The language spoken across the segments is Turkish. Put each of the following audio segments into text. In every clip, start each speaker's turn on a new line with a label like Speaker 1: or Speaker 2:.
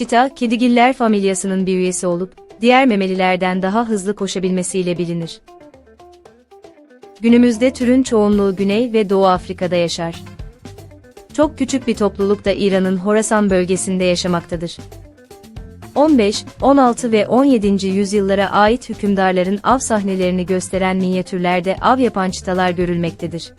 Speaker 1: Çita, kedigiller familyasının bir üyesi olup, diğer memelilerden daha hızlı koşabilmesiyle bilinir. Günümüzde türün çoğunluğu Güney ve Doğu Afrika'da yaşar. Çok küçük bir topluluk da İran'ın Horasan bölgesinde yaşamaktadır. 15, 16 ve 17. yüzyıllara ait hükümdarların av sahnelerini gösteren minyatürlerde av yapan çitalar görülmektedir.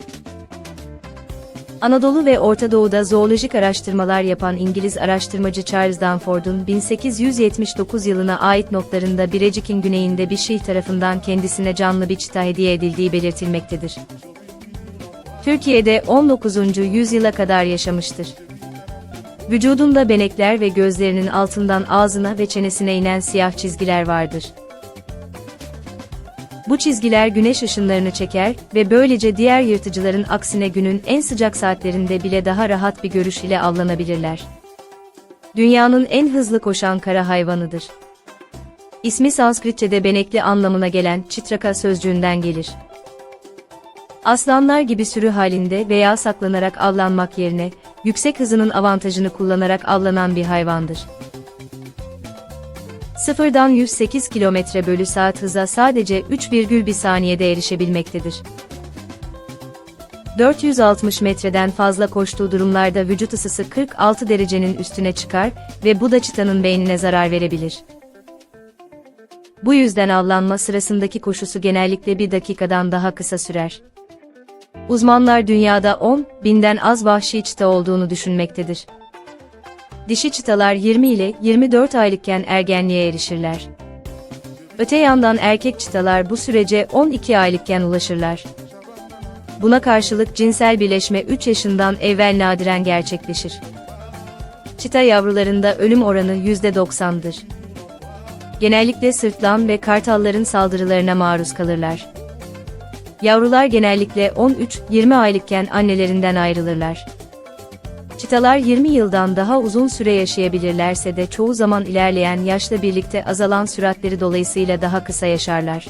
Speaker 1: Anadolu ve Orta Doğu'da zoolojik araştırmalar yapan İngiliz araştırmacı Charles Danford'un 1879 yılına ait notlarında Birecik'in güneyinde bir şeyh tarafından kendisine canlı bir çita hediye edildiği belirtilmektedir. Türkiye'de 19. yüzyıla kadar yaşamıştır. Vücudunda benekler ve gözlerinin altından ağzına ve çenesine inen siyah çizgiler vardır. Bu çizgiler güneş ışınlarını çeker ve böylece diğer yırtıcıların aksine günün en sıcak saatlerinde bile daha rahat bir görüş ile avlanabilirler. Dünyanın en hızlı koşan kara hayvanıdır. İsmi Sanskritçe'de benekli anlamına gelen Chitraka sözcüğünden gelir. Aslanlar gibi sürü halinde veya saklanarak avlanmak yerine, yüksek hızının avantajını kullanarak avlanan bir hayvandır. Sıfırdan 108 km bölü saat hıza sadece 3,1 saniyede erişebilmektedir. 460 metreden fazla koştuğu durumlarda vücut ısısı 46 derecenin üstüne çıkar ve bu da çitanın beynine zarar verebilir. Bu yüzden avlanma sırasındaki koşusu genellikle bir dakikadan daha kısa sürer. Uzmanlar dünyada 10 binden az vahşi çita olduğunu düşünmektedir. Dişi çitalar 20 ile 24 aylıkken ergenliğe erişirler. Öte yandan erkek çitalar bu sürece 12 aylıkken ulaşırlar. Buna karşılık cinsel birleşme 3 yaşından evvel nadiren gerçekleşir. Çita yavrularında ölüm oranı %90'dır. Genellikle sırtlan ve kartalların saldırılarına maruz kalırlar. Yavrular genellikle 13-20 aylıkken annelerinden ayrılırlar. Çitalar 20 yıldan daha uzun süre yaşayabilirlerse de çoğu zaman ilerleyen yaşla birlikte azalan süratleri dolayısıyla daha kısa yaşarlar.